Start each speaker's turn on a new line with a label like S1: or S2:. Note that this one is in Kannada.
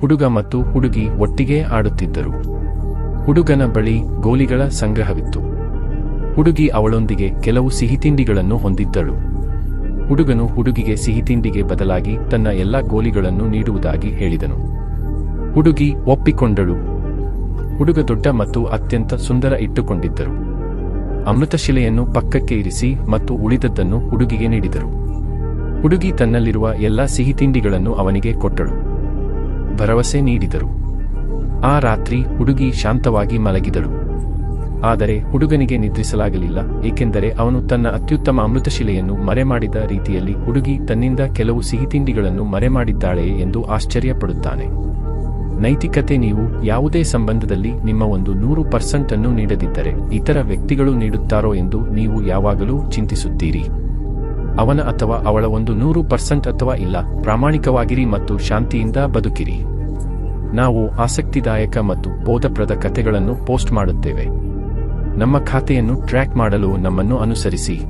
S1: ಹುಡುಗ ಮತ್ತು ಹುಡುಗಿ ಒಟ್ಟಿಗೆ ಆಡುತ್ತಿದ್ದರು. ಹುಡುಗನ ಬಳಿ ಗೋಲಿಗಳ ಸಂಗ್ರಹವಿತ್ತು. ಹುಡುಗಿ ಅವಳೊಂದಿಗೆ ಕೆಲವು ಸಿಹಿತಿಂಡಿಗಳನ್ನು ಹೊಂದಿದ್ದಳು. ಹುಡುಗನು ಹುಡುಗಿಗೆ ಸಿಹಿತಿಂಡಿಗೆ ಬದಲಾಗಿ ತನ್ನ ಎಲ್ಲ ಗೋಲಿಗಳನ್ನು ನೀಡುವುದಾಗಿ ಹೇಳಿದನು. ಹುಡುಗಿ ಒಪ್ಪಿಕೊಂಡಳು. ಹುಡುಗ ದೊಡ್ಡ ಮತ್ತು ಅತ್ಯಂತ ಸುಂದರ ಇಟ್ಟುಕೊಂಡಿದ್ದರು. ಅಮೃತಶಿಲೆಯನ್ನು ಪಕ್ಕಕ್ಕೆ ಇರಿಸಿ ಮತ್ತು ಉಳಿದದ್ದನ್ನು ಹುಡುಗಿಗೆ ನೀಡಿದರು. ಹುಡುಗಿ ತನ್ನಲ್ಲಿರುವ ಎಲ್ಲ ಸಿಹಿತಿಂಡಿಗಳನ್ನು ಅವನಿಗೆ ಕೊಟ್ಟಳು. ಭರವಸೆ ನೀಡಿದರು. ಆ ರಾತ್ರಿ ಹುಡುಗಿ ಶಾಂತವಾಗಿ ಮಲಗಿದಳು. ಆದರೆ ಹುಡುಗನಿಗೆ ನಿದ್ರಿಸಲಾಗಲಿಲ್ಲ, ಏಕೆಂದರೆ ಅವನು ತನ್ನ ಅತ್ಯುತ್ತಮ ಅಮೃತಶಿಲೆಯನ್ನು ಮರೆಮಾಡಿದ ರೀತಿಯಲ್ಲಿ ಹುಡುಗಿ ತನ್ನಿಂದ ಕೆಲವು ಸಿಹಿತಿಂಡಿಗಳನ್ನು ಮರೆಮಾಡಿದ್ದಾಳೆ ಎಂದು ಆಶ್ಚರ್ಯಪಡುತ್ತಾನೆ. ನೈತಿಕತೆ ನೀವು ಯಾವುದೇ ಸಂಬಂಧದಲ್ಲಿ ನಿಮ್ಮ ಒಂದು ನೂರು ಪರ್ಸೆಂಟ್ ಅನ್ನು ನೀಡದಿದ್ದರೆ ಇತರ ವ್ಯಕ್ತಿಗಳು ನೀಡುತ್ತಾರೋ ಎಂದು ನೀವು ಯಾವಾಗಲೂ ಚಿಂತಿಸುತ್ತೀರಿ. ಅವನ ಅಥವಾ ಅವಳ ಒಂದು ನೂರು ಪರ್ಸೆಂಟ್ ಅಥವಾ ಇಲ್ಲ. ಪ್ರಾಮಾಣಿಕವಾಗಿರಿ ಮತ್ತು ಶಾಂತಿಯಿಂದ ಬದುಕಿರಿ. ನಾವು ಆಸಕ್ತಿದಾಯಕ ಮತ್ತು ಬೋಧಪ್ರದ ಕಥೆಗಳನ್ನು ಪೋಸ್ಟ್ ಮಾಡುತ್ತೇವೆ. ನಮ್ಮ ಖಾತೆಯನ್ನು ಟ್ರ್ಯಾಕ್ ಮಾಡಲು ನಮ್ಮನ್ನು ಅನುಸರಿಸಿ.